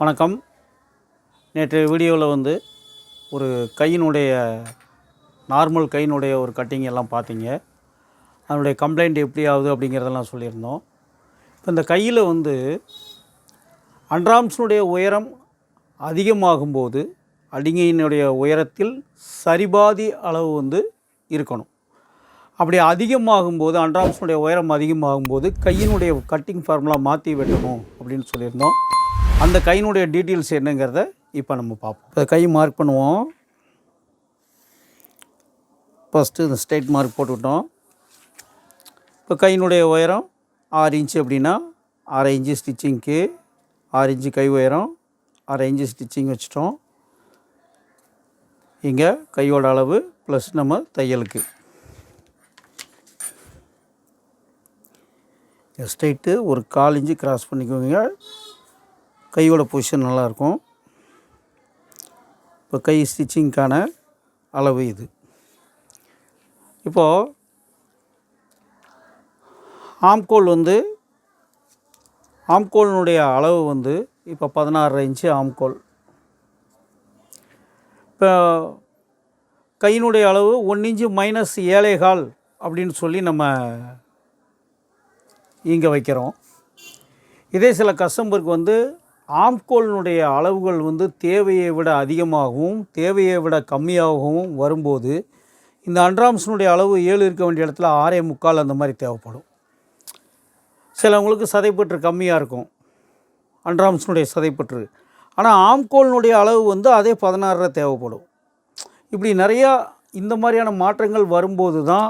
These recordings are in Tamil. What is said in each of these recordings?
வணக்கம். நேற்று வீடியோவில் வந்து ஒரு கையினுடைய நார்மல் கையினுடைய ஒரு கட்டிங் எல்லாம் பார்த்தீங்க. அதனுடைய கம்ப்ளைண்ட் எப்படி ஆகுது அப்படிங்கிறதெல்லாம் சொல்லியிருந்தோம். இப்போ இந்த கையில் வந்து அண்ட்ராம்ஸினுடைய உயரம் அதிகமாகும்போது அடிங்கையினுடைய உயரத்தில் சரிபாதி அளவு வந்து இருக்கணும். அப்படி அதிகமாகும்போது அண்ட்ராம்ஸினுடைய உயரம் அதிகமாகும்போது கையினுடைய கட்டிங் ஃபார்முலா மாற்றி வெட்டணும் அப்படின்னு சொல்லியிருந்தோம். அந்த கையினுடைய டீட்டெயில்ஸ் என்னங்கிறத இப்போ நம்ம பார்ப்போம். இப்போ கை மார்க் பண்ணுவோம். ஃபஸ்ட்டு இந்த ஸ்ட்ரைட் மார்க் போட்டுவிட்டோம் இப்போ கையினுடைய உயரம் ஆறு இன்ச்சு அப்படின்னா அரை இன்ச்சு ஸ்டிச்சிங்க்கு ஆறு இன்ச்சு கை உயரம் அரை இன்ச்சு ஸ்டிச்சிங் வச்சிட்டோம். இங்கே கையோட அளவு ப்ளஸ் நம்ம தையலுக்கு. ஸ்ட்ரைட்டு ஒரு கால் இன்ச்சு கிராஸ் பண்ணிக்கோங்க. கையோட பொசிஷன் நல்லாயிருக்கும். இப்போ கை ஸ்டிச்சிங்க்கான அளவு இது. இப்போது ஆம்கோல் வந்து ஆம்கோலினுடைய அளவு வந்து இப்போ பதினாறு இன்ச்சு ஆம்கோல் இப்போ கையினுடைய அளவு ஒன் இன்ச்சு மைனஸ் ஏழைகால் அப்படின்னு சொல்லி நம்ம இங்கே வைக்கிறோம். இதே சில கஸ்டமருக்கு வந்து ஆம்கோலினுடைய அளவுகள் வந்து தேவையை விட அதிகமாகவும் தேவையை விட கம்மியாகவும் வரும்போது இந்த அன்ட்ராம்ஸினுடைய அளவு ஏழு இருக்க வேண்டிய இடத்துல ஆறே முக்கால் அந்த மாதிரி தேவைப்படும். சிலவங்களுக்கு சதைப்பற்று கம்மியாக இருக்கும். அன்ட்ராம்ஸினுடைய சதைப்பற்று. ஆனால் ஆம்கோலினுடைய அளவு வந்து அதே பதினாறுல தேவைப்படும். இப்படி நிறையா இந்த மாதிரியான மாற்றங்கள் வரும்போது தான்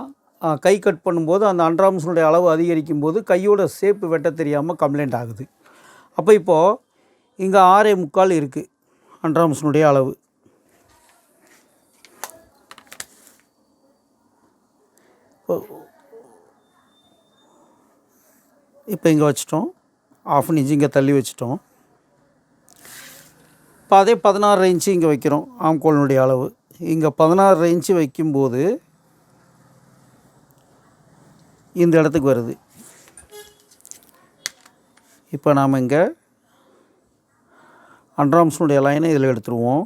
கை கட் பண்ணும்போது அந்த அன்ட்ராம்ஸினுடைய அளவு அதிகரிக்கும் போது கையோட சேப்பு வெட்ட தெரியாமல் கம்ப்ளைண்ட் ஆகுது. அப்போ இப்போது இங்கே ஆறே முக்கால் இருக்குது அண்ட்ராம்ஸினுடைய அளவு. இப்போ இங்கே வச்சிட்டோம். ஆஃப் அன் இன்ச்சு இங்கே தள்ளி வச்சிட்டோம். இப்போ அதே பதினாறு இன்ச்சு இங்கே வைக்கிறோம். ஆம்கோலினுடைய அளவு. இங்கே பதினாறு இன்ச்சு வைக்கும்போது இந்த இடத்துக்கு வருது. இப்போ நாம் இங்கே அண்ட்ராம்ஸினுடைய லைனை இதில் எடுத்துருவோம்.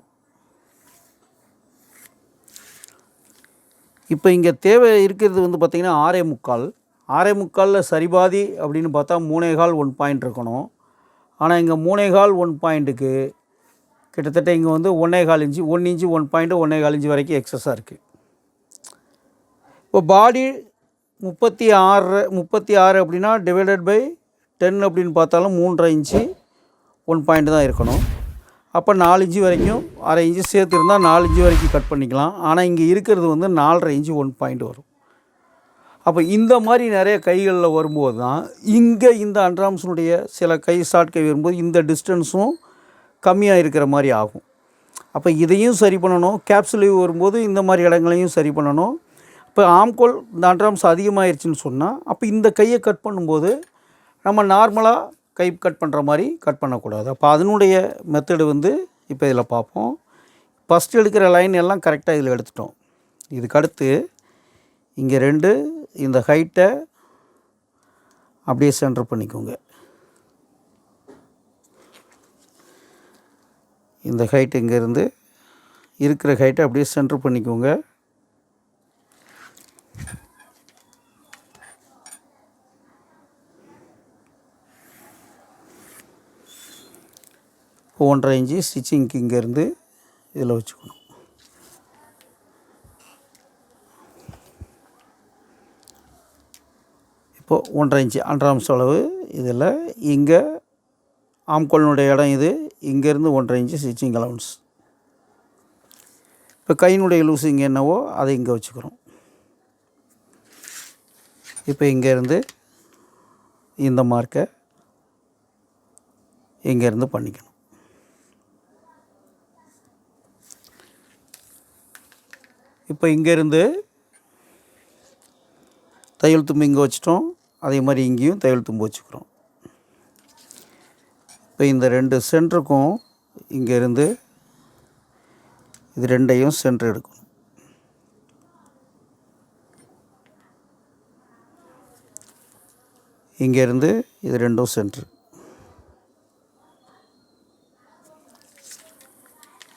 இப்போ இங்கே தேவை இருக்கிறது வந்து பார்த்திங்கன்னா ஆறே முக்கால். ஆறே முக்காலில் சரிபாதி அப்படின்னு பார்த்தா மூணே கால் ஒன் பாயிண்ட் இருக்கணும். ஆனால் இங்கே மூணேகால் ஒன் பாயிண்ட்டுக்கு கிட்டத்தட்ட இங்கே வந்து ஒன்றே கால் inch one inch one point ஒன்னே கால் இன்ச்சு வரைக்கும் எக்ஸஸாக இருக்குது. இப்போ பாடி முப்பத்தி ஆறு முப்பத்தி ஆறு அப்படின்னா டிவைடட் பை டென் அப்படின்னு பார்த்தாலும் மூன்றரை இன்ச்சு ஒன் பாயிண்ட் தான் இருக்கணும். அப்போ நாலு இன்ச்சு வரைக்கும் அரை இன்ச்சு சேர்த்துருந்தால் நாலு இன்ச்சு வரைக்கும் கட் பண்ணிக்கலாம். ஆனால் இங்கே இருக்கிறது வந்து நாலரை இன்ச்சு ஒன் பாயிண்ட் வரும். அப்போ இந்த மாதிரி நிறைய கைகளில் வரும்போது தான் இங்கே இந்த அண்ட்ராம்ஸினுடைய சில கை ஷார்ட் கை வரும்போது இந்த டிஸ்டன்ஸும் கம்மியாக இருக்கிற மாதிரி ஆகும். அப்போ இதையும் சரி பண்ணணும். கேப்சுலிவ் வரும்போது இந்த மாதிரி இடங்களையும் சரி பண்ணணும். இப்போ ஆம்கோல் இந்த அண்ட்ராம்ஸ் அதிகமாகிருச்சுன்னு சொன்னால் அப்போ இந்த கையை கட் பண்ணும்போது நம்ம நார்மலாக கை கட் பண்ணுற மாதிரி கட் பண்ணக்கூடாது. அப்போ அதனுடைய மெத்தடு வந்து இப்போ இதில் பார்ப்போம். ஃபஸ்ட்டு எடுக்கிற லைன் எல்லாம் கரெக்டாக இதில் எடுத்துட்டோம். இதுக்கடுத்து இங்கே ரெண்டு இந்த ஹைட்டை அப்படியே சென்டர் பண்ணிக்கோங்க. இந்த ஹைட் இங்கேருந்து இருக்கிற ஹைட்டை அப்படியே சென்டர் பண்ணிக்கோங்க. ஒன்றரை இன்ச்சு ஸ்டிச்சிங்க்கு இங்கேருந்து இதில் வச்சுக்கணும். இப்போது ஒன்றரை இன்ச்சு அன்றாம் அளவு இதில் இங்கே ஆம்கோலினுடைய இடம் இது இங்கேருந்து ஒன்றரை இன்ச்சு ஸ்டிச்சிங் அலவன்ஸ். இப்போ கையினுடைய லூஸ் இங்கே என்னவோ அதை இங்கே வச்சுக்கிறோம். இப்போ இங்கேருந்து இந்த மார்க்கை இங்கேருந்து பண்ணிக்கணும். இப்போ இங்கேருந்து தையல் தும்பு இங்கே வச்சிட்டோம். அதே மாதிரி இங்கேயும் தையல் தும்பு வச்சுக்கிறோம். இப்போ இந்த ரெண்டு சென்டருக்கும் இங்கேருந்து இது ரெண்டையும் சென்டர் எடுக்கணும். இங்கேருந்து இது ரெண்டும் சென்ட்ரு.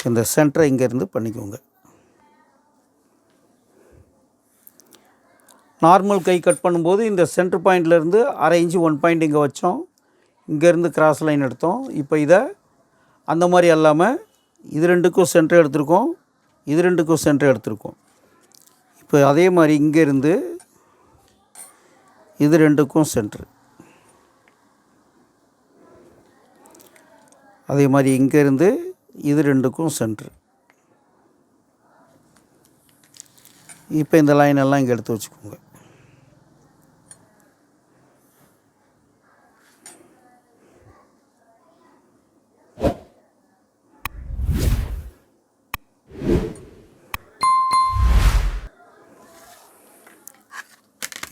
இந்த சென்டரை இங்கேருந்து பண்ணிக்கோங்க. நார்மல் கை கட் பண்ணும்போது இந்த சென்டர் பாயிண்ட்லேருந்து அரை இன்ச்சு ஒன் பாயிண்ட் இங்கே வச்சோம். இங்கேருந்து கிராஸ் லைன் எடுத்தோம். இப்போ இதை அந்த மாதிரி அல்லாமல் இது ரெண்டுக்கும் சென்டர் எடுத்திருக்கோம். இது ரெண்டுக்கும் சென்டர் எடுத்திருக்கோம். இப்போ அதே மாதிரி இங்கேருந்து இது ரெண்டுக்கும் சென்ட்ரு. அதே மாதிரி இங்கேருந்து இது ரெண்டுக்கும் சென்ட்ரு. இப்போ இந்த லைன் எல்லாம் இங்கே எடுத்து வச்சுக்கோங்க.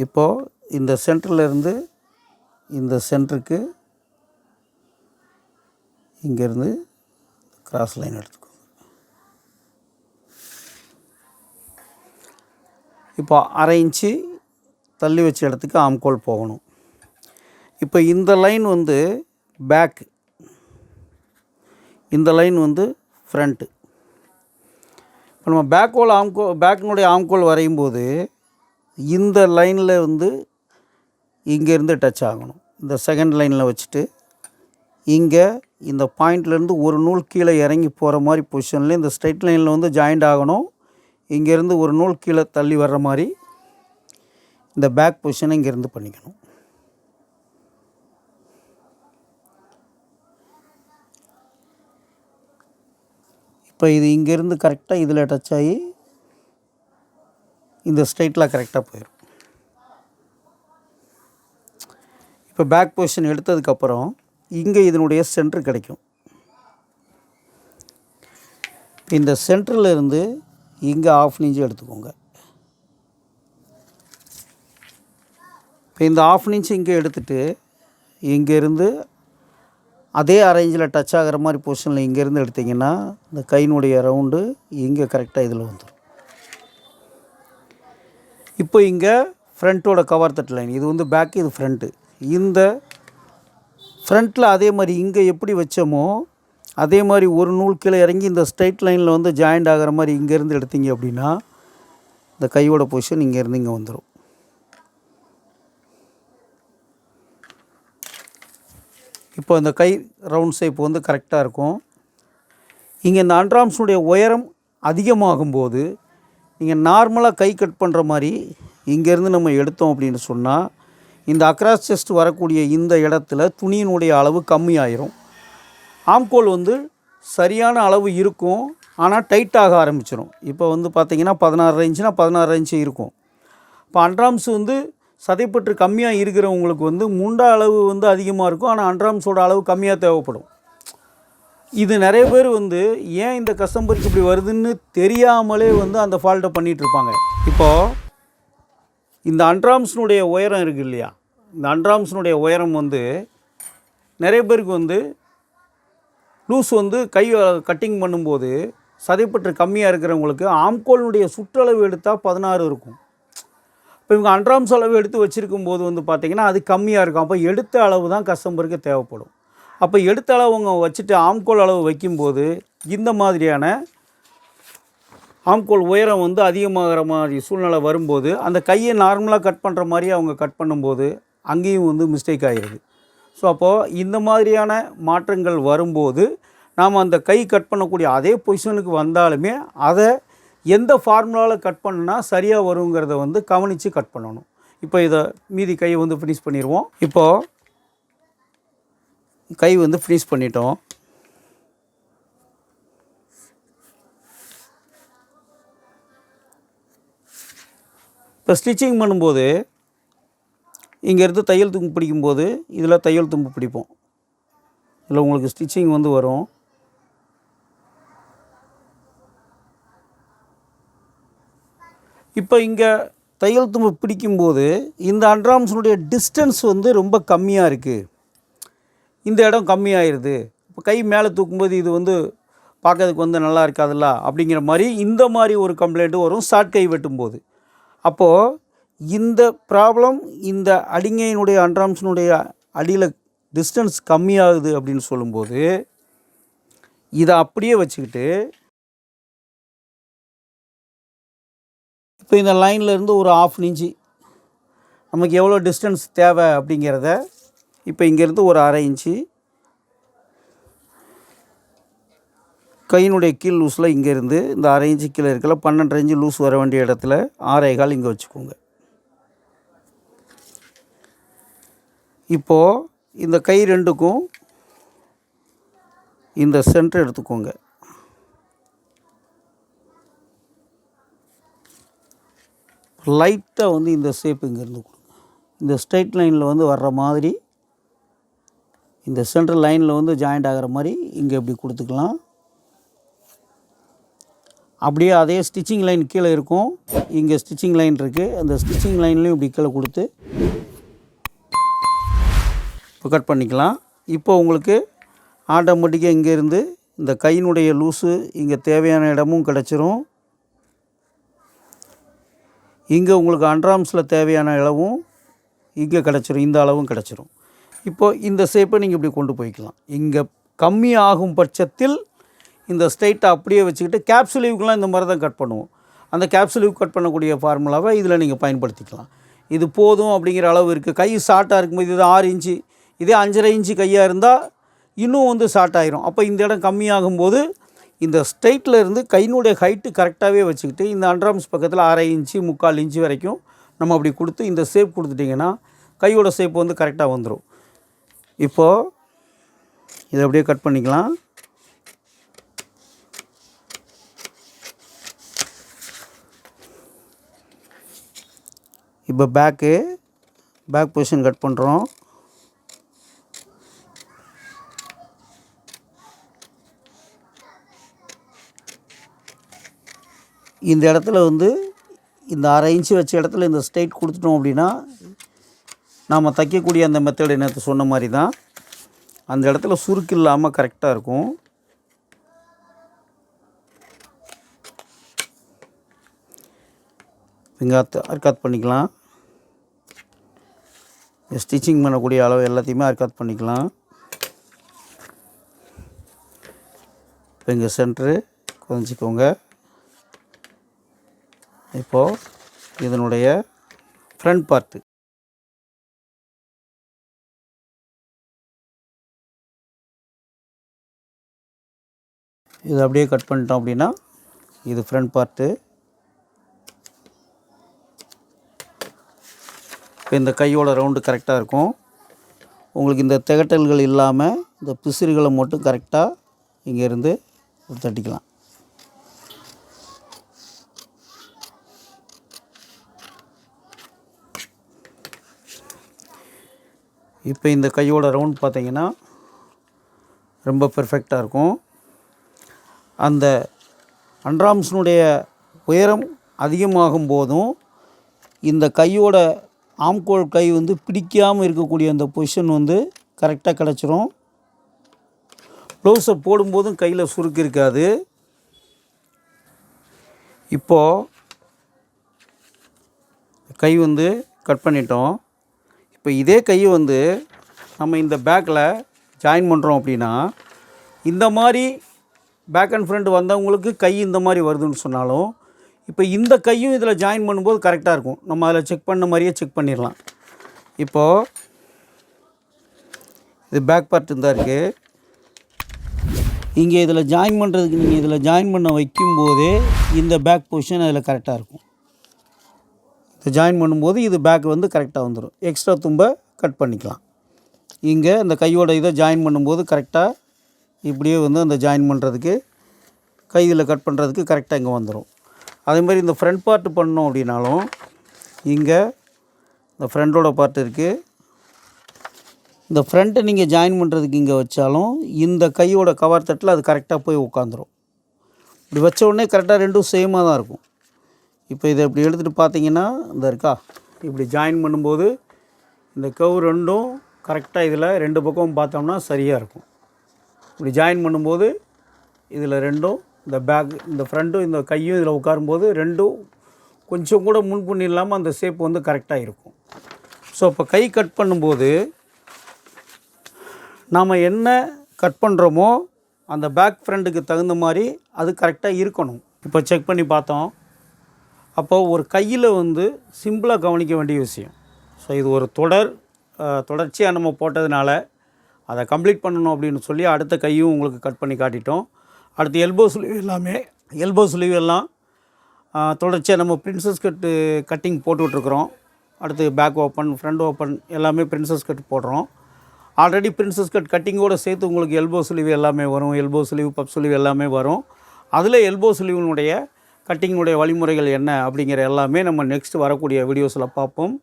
இப்போது இந்த சென்டர்லேருந்து இந்த சென்டருக்கு இங்கேருந்து கிராஸ் லைன் எடுத்துக்கோங்க. இப்போ அரை இன்ச்சு தள்ளி வச்ச இடத்துக்கு ஆம்கோல் போகணும். இப்போ இந்த லைன் வந்து பேக் இந்த லைன் வந்து ஃப்ரண்ட்டு இப்போ நம்ம பேக்கோல் ஆம்கோ பேக்கினுடைய ஆம்கோல் வரையும் போது இந்த லைனில் வந்து இங்கேருந்து டச் ஆகணும். இந்த செகண்ட் லைனில் வச்சுட்டு இங்கே இந்த பாயிண்ட்லேருந்து ஒரு நூல் கீழே இறங்கி போகிற மாதிரி பொசிஷனில் இந்த ஸ்ட்ரைட் லைனில் வந்து ஜாயிண்ட் ஆகணும். இங்கேருந்து ஒரு நூல் கீழே தள்ளி வர்ற மாதிரி இந்த பேக் பொசிஷனை இங்கேருந்து பண்ணிக்கணும். இப்போ இது இங்கேருந்து கரெக்டாக இதில் டச் ஆகி இந்த ஸ்ட்ரைட்டில் கரெக்டாக போயிடும். இப்போ பேக் பொசிஷன் எடுத்ததுக்கப்புறம் இங்கே இதனுடைய சென்ட்ரு கிடைக்கும். இந்த சென்டரில் இருந்து இங்கே ஆஃப் இன்ச்சு எடுத்துக்கோங்க. இப்போ இந்த ஆஃப் இன்ச் இங்கே எடுத்துகிட்டு இங்கேருந்து அதே அரேஞ்சில் டச் ஆகிற மாதிரி பொசிஷனில் இங்கேருந்து எடுத்திங்கன்னா இந்த கையினுடைய ரவுண்டு இங்கே கரெக்டாக இதில் வந்துடும். இப்போ இங்கே ஃப்ரண்ட்டோட கவர் தட்டு லைன் இது வந்து பேக் இது ஃப்ரண்ட்டு இந்த ஃப்ரண்ட்டில் அதே மாதிரி இங்கே எப்படி வச்சோமோ அதே மாதிரி ஒரு நூல் கீழே இறங்கி இந்த ஸ்ட்ரைட் லைனில் வந்து ஜாயிண்ட் ஆகிற மாதிரி இங்கேருந்து எடுத்தீங்க அப்படின்னா இந்த கையோட பொசிஷன் இங்கேருந்து இங்கே வந்துடும் இப்போ இந்த கை ரவுண்ட் ஷேப் வந்து கரெக்டாக இருக்கும். இங்கே இந்த அண்ட்ராம்ஸுடைய உயரம் அதிகமாகும்போது நீங்கள் நார்மலாக கை கட் பண்ணுற மாதிரி இங்கேருந்து நம்ம எடுத்தோம் அப்படின்னு சொன்னால் இந்த அக்ராஸ் செஸ்ட் வரக்கூடிய இந்த இடத்துல துணியினுடைய அளவு கம்மியாயிரும். ஆம்கோல் வந்து சரியான அளவு இருக்கும் ஆனால் டைட்டாக ஆரம்பிச்சிடும் இப்போ வந்து பார்த்திங்கன்னா பதினாறு இன்ச்சுனா பதினாறு இன்ச்சு இருக்கும். இப்போ அண்ட்ராம்ஸ் வந்து சதைப்பற்று கம்மியாக இருக்கிறவங்களுக்கு வந்து முண்டா அளவு வந்து அதிகமாக இருக்கும் ஆனால் அண்ட்ராம்ஸோட அளவு கம்மியாக தேவைப்படும். இது நிறைய பேர் வந்து ஏன் இந்த கஸ்டமருக்கு இப்படி வருதுன்னு தெரியாமலே வந்து அந்த ஃபால்ட்டை பண்ணிகிட்ருப்பாங்க இப்போது இந்த அன்ட்ராம்ஸ்னுடைய உயரம் இருக்குது இல்லையா? இந்த அன்ட்ராம்ஸ்னுடைய உயரம் வந்து நிறைய பேருக்கு வந்து லூஸ் வந்து கை கட்டிங் பண்ணும்போது சதைப்பற்று கம்மியாக இருக்கிறவங்களுக்கு ஆம்கோலினுடைய சுற்றளவு எடுத்தால் பதினாறு இருக்கும். இப்போ இவங்க அண்ட்ராம்ஸ் அளவு எடுத்து வச்சுருக்கும் போது வந்து பார்த்திங்கன்னா அது கம்மியாக இருக்கும். அப்போ எடுத்த அளவு தான் கஸ்டமருக்கு தேவைப்படும். அப்போ எடுத்த அளவுங்க அவங்க வச்சுட்டு ஆம்கோல் அளவு வைக்கும்போது இந்த மாதிரியான ஆம்கோல் உயரம் வந்து அதிகமாகிற மாதிரி சூழ்நிலை வரும்போது அந்த கையை நார்மலாக கட் பண்ணுற மாதிரி அவங்க கட் பண்ணும்போது அங்கேயும் வந்து மிஸ்டேக் ஆகிடுது ஸோ அப்போது இந்த மாதிரியான மாற்றங்கள் வரும்போது நாம் அந்த கை கட் பண்ணக்கூடிய அதே பொசிஷனுக்கு வந்தாலுமே அதை எந்த ஃபார்முலாவில் கட் பண்ணால் சரியாக வருங்கிறத வந்து கவனித்து கட் பண்ணணும். இப்போ இதை மீதி கையை வந்து ஃபினிஷ் பண்ணிடுவோம் இப்போது கை வந்து ஃப்ரீஸ் பண்ணிட்டோம். இப்போ ஸ்டிச்சிங் பண்ணும்போது இங்கேருந்து தையல் தும்பு பிடிக்கும்போது இதில் தையல் தும்பு பிடிப்போம். இதில் உங்களுக்கு ஸ்டிச்சிங் வந்து வரும். இப்போ இங்கே தையல் தும்பு பிடிக்கும்போது இந்த அண்ட்ராம்ஸினுடைய டிஸ்டன்ஸ் வந்து ரொம்ப கம்மியாக இருக்குது இந்த இடம் கம்மியாயிருது. இப்போ கை மேலே தூக்கும்போது இது வந்து பார்க்கறதுக்கு வந்து நல்லா இருக்காதுல்ல? அப்படிங்கிற மாதிரி இந்த மாதிரி ஒரு கம்ப்ளைண்ட்டு வரும் ஷார்ட் கை வெட்டும்போது. அப்போது இந்த ப்ராப்ளம் இந்த அடிங்கையினுடைய அண்ட்ராம்ஸினுடைய அடியில் டிஸ்டன்ஸ் கம்மியாகுது அப்படின்னு சொல்லும்போது இதை அப்படியே வச்சுக்கிட்டு இப்போ இந்த லைன்லேருந்து ஒரு ஆஃப் இன்ச்சு நமக்கு எவ்வளோ டிஸ்டன்ஸ் தேவை அப்படிங்கிறத இப்போ இங்கேருந்து ஒரு அரை இன்ச்சு. கையினுடைய கீழ் லூஸில் இங்கேருந்து இந்த அரை இன்ச்சு கீழே இருக்கல பன்னெண்டரை இன்ச்சு லூஸ் வர வேண்டிய இடத்துல ஆறே கால் இங்கே வச்சுக்கோங்க. இப்போது இந்த கை ரெண்டுக்கும் இந்த சென்டர் எடுத்துக்கோங்க. லைட்டாக வந்து இந்த ஷேப் இங்கேருந்து கொடுங்க. இந்த ஸ்ட்ரைட் லைனில் வந்து வர்ற மாதிரி இந்த சென்ட்ரல் லைனில் வந்து ஜாயிண்ட் ஆகிற மாதிரி இங்கே இப்படி கொடுத்துக்கலாம். அப்படியே அதே ஸ்டிச்சிங் லைன் கீழே இருக்கும். இங்கே ஸ்டிச்சிங் லைன் இருக்குது அந்த ஸ்டிச்சிங் லைன்லேயும் இப்படி கீழே கொடுத்து இப்போ கட் பண்ணிக்கலாம். இப்போ உங்களுக்கு ஆட்டோமேட்டிக்காக இங்கேருந்து இந்த கையினுடைய லூஸு இங்கே தேவையான இடமும் கிடச்சிரும். இங்கே உங்களுக்கு அண்ட்ராம்ஸில் தேவையான அளவும் இங்கே கிடச்சிரும். இந்த அளவும் கிடச்சிரும். இப்போது இந்த ஷேப்பை நீங்கள் இப்படி கொண்டு போய்க்கலாம். இங்கே கம்மி ஆகும் பட்சத்தில் இந்த ஸ்ட்ரைட்டை அப்படியே வச்சுக்கிட்டு கேப்சுலீவுக்கெலாம் இந்த மாதிரி தான் கட் பண்ணுவோம். அந்த கேப்சுலீவ் கட் பண்ணக்கூடிய ஃபார்முலாவை இதில் நீங்கள் பயன்படுத்திக்கலாம். இது போதும் அப்படிங்கிற அளவு இருக்குது கை ஷார்ட்டாக இருக்கும்போது இது ஆறு இன்ச்சு இதே அஞ்சரை இன்ச்சு கையாக இருந்தால் இன்னும் வந்து ஷார்ட் ஆயிரும். அப்போ இந்த இடம் கம்மியாகும்போது இந்த ஸ்ட்ரைட்டில் இருந்து கையினுடைய ஹைட்டு கரெக்டாகவே வச்சுக்கிட்டு இந்த அண்ட்ராம்ஸ் பக்கத்தில் அரை இன்ச்சு முக்கால் இன்ச்சு வரைக்கும் நம்ம அப்படி கொடுத்து இந்த ஷேப் கொடுத்துட்டிங்கன்னா கையோட ஷேப் வந்து கரெக்டாக வந்துடும் இப்போது இதை அப்படியே கட் பண்ணிக்கலாம். இப்போ பேக்கு பேக் பொசிஷன் கட் பண்ணுறோம் இந்த இடத்துல வந்து இந்த அரை இன்ச்சு வச்ச இடத்துல இந்த ஸ்ட்ரைட் கொடுத்துட்டோம் அப்படின்னா நாம் தைக்கக்கூடிய அந்த மெத்தட் நேற்று சொன்ன மாதிரி தான் அந்த இடத்துல சுருக்கு இல்லாமல் கரெக்டாக இருக்கும். இங்கே அர்க்காத் பண்ணிக்கலாம். ஸ்டிச்சிங் பண்ணக்கூடிய அளவு எல்லாத்தையுமே அர்க்காத் பண்ணிக்கலாம். இப்போ இங்கே சென்ட்ரு கொஞ்சிக்கோங்க இப்போது இதனுடைய ஃப்ரண்ட் பார்ட்டு இது அப்படியே கட் பண்ணிட்டோம் அப்படின்னா இது ஃப்ரண்ட் பார்ட்டு இப்போ இந்த கையோட ரவுண்டு கரெக்டாக இருக்கும். உங்களுக்கு இந்த திகட்டல்கள் இல்லாமல் இந்த பிசிறுகளை மட்டும் கரெக்டாக இங்கேருந்து தட்டிக்கலாம். இப்போ இந்த கையோட ரவுண்ட் பார்த்தீங்கன்னா ரொம்ப பெர்ஃபெக்டாக இருக்கும். அந்த அண்ட்ராம்ஸினுடைய உயரம் அதிகமாகும் போதும் இந்த கையோட ஆம்கோல் கை வந்து பிடிக்காமல் இருக்கக்கூடிய அந்த பொசிஷன் வந்து கரெக்டாக கிடச்சிரும். ப்ளவுஸை போடும்போதும் கையில் சுருக்கு இருக்காது. இப்போது கை வந்து கட் பண்ணிட்டோம். இப்போ இதே கையை வந்து நம்ம இந்த பேக்கில் ஜாயின் பண்ணுறோம் அப்படின்னா இந்த மாதிரி பேக் அண்ட் ஃப்ரண்ட் வந்தவங்களுக்கு கை இந்த மாதிரி வருதுன்னு சொன்னாலும் இப்போ இந்த கையும் இதில் ஜாயின் பண்ணும்போது கரெக்டாக இருக்கும். நம்ம அதில் செக் பண்ண மாதிரியே செக் பண்ணிடலாம். இப்போது இது பேக் பார்ட் தான் இருக்குது இங்கே இதில் ஜாயின் பண்ணுறதுக்கு நீங்கள் இதில் ஜாயின் பண்ண வைக்கும்போதே இந்த பேக் பொசிஷன் அதில் கரெக்டாக இருக்கும். இதை ஜாயின் பண்ணும்போது இது பேக் வந்து கரெக்டாக வந்துடும் எக்ஸ்ட்ரா தும்பை கட் பண்ணிக்கலாம். இங்கே இந்த கையோட இதை ஜாயின் பண்ணும்போது கரெக்டாக இப்படியே வந்து அந்த ஜாயின் பண்ணுறதுக்கு கையில் கட் பண்ணுறதுக்கு கரெக்டாக இங்கே வந்துடும் அதே மாதிரி இந்த ஃப்ரண்ட் பார்ட் பண்ணோம் அப்படின்னாலும் இங்கே இந்த ஃப்ரண்டோட பார்ட் இருக்குது இந்த ஃப்ரண்ட்டை நீங்கள் ஜாயின் பண்ணுறதுக்கு இங்கே வச்சாலும் இந்த கையோட கவர் தட்டில் அது கரெக்டாக போய் உட்காந்துரும் இப்படி வச்ச உடனே கரெக்டாக ரெண்டும் சேமாக தான் இருக்கும். இப்போ இதை இப்படி எடுத்துகிட்டு பார்த்தீங்கன்னா இந்த இருக்கா? இப்படி ஜாயின் பண்ணும்போது இந்த கவ் ரெண்டும் கரெக்டாக இதில் ரெண்டு பக்கமும் பார்த்தோம்னா சரியாக இருக்கும். இப்படி ஜாயின் பண்ணும்போது இதில் ரெண்டும் இந்த பேக் இந்த ஃப்ரண்ட்டும் இந்த கையும் இதில் உட்காரும்போது ரெண்டும் கொஞ்சம் கூட முன்புண்ணி இல்லாமல் அந்த ஷேப் வந்து கரெக்டாக இருக்கும். ஸோ இப்போ கை கட் பண்ணும்போது நாம் என்ன கட் பண்ணுறோமோ அந்த பேக் ஃப்ரண்ட்டுக்கு தகுந்த மாதிரி அது கரெக்டாக இருக்கணும். இப்போ செக் பண்ணி பார்த்தோம். அப்போது ஒரு கையில் வந்து சிம்பிளாக கவனிக்க வேண்டிய விஷயம். ஸோ இது ஒரு தொடர் தொடர்ச்சியாக நம்ம போட்டதுனால அதை கம்ப்ளீட் பண்ணணும் அப்படின்னு சொல்லி அடுத்த கையும் உங்களுக்கு கட் பண்ணி காட்டிட்டோம். அடுத்து எல்போ சுழிவு எல்லாமே எல்போ சுழிவு எல்லாம் தொடர்ச்சியாக நம்ம பிரின்சஸ் கட்டு கட்டிங் போட்டுட்ருக்குறோம் அடுத்து பேக் ஓப்பன் ஃப்ரண்ட் ஓப்பன் எல்லாமே பிரின்சஸ் கட் போடுறோம். ஆல்ரெடி பிரின்சஸ் கட் கட்டிங்கோடு சேர்த்து உங்களுக்கு எல்போ சுழிவு எல்லாமே வரும் எல்போ சுழிவு பப் சுழிவு எல்லாமே வரும். அதில் எல்போ சுழிவுனுடைய கட்டிங்கினுடைய வழிமுறைகள் என்ன அப்படிங்கிற எல்லாமே நம்ம நெக்ஸ்ட் வரக்கூடிய வீடியோஸில் பார்ப்போம்.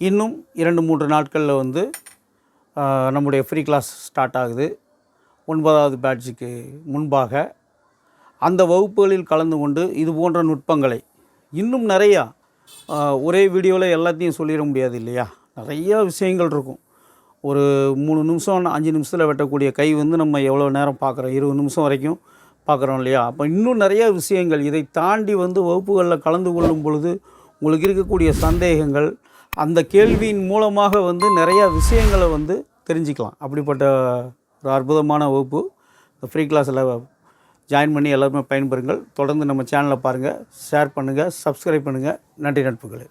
இன்னும் இரண்டு மூன்று நாட்களில் வந்து நம்முடைய ஃப்ரீ கிளாஸ் ஸ்டார்ட் ஆகுது. ஒன்பதாவது பேட்சுக்கு முன்பாக அந்த வகுப்புகளில் கலந்து கொண்டு இது போன்ற நுட்பங்களை இன்னும் நிறையா ஒரே வீடியோவில் எல்லாத்தையும் சொல்லிட முடியாது இல்லையா? நிறையா விஷயங்கள் இருக்கும். ஒரு மூணு நிமிஷம் அஞ்சு நிமிஷத்தில் வெட்டக்கூடிய கை வந்து நம்ம எவ்வளோ நேரம் பார்க்குறோம்? இருபது நிமிஷம் வரைக்கும் பார்க்குறோம் இல்லையா? அப்போ இன்னும் நிறையா விஷயங்கள் இதை தாண்டி வந்து வகுப்புகளில் கலந்து கொள்ளும் பொழுது உங்களுக்கு இருக்கக்கூடிய சந்தேகங்கள் அந்த கேள்வியின் மூலமாக வந்து நிறையா விஷயங்களை வந்து தெரிஞ்சுக்கலாம். அப்படிப்பட்ட ஒரு அற்புதமான வகுப்பு. இந்த ஃப்ரீ கிளாஸில் ஜாயின் பண்ணி எல்லாருமே பயன்பெறுங்கள். தொடர்ந்து நம்ம சேனலை பாருங்கள் ஷேர் பண்ணுங்கள் சப்ஸ்கிரைப் பண்ணுங்கள் நன்றி நட்புகளே.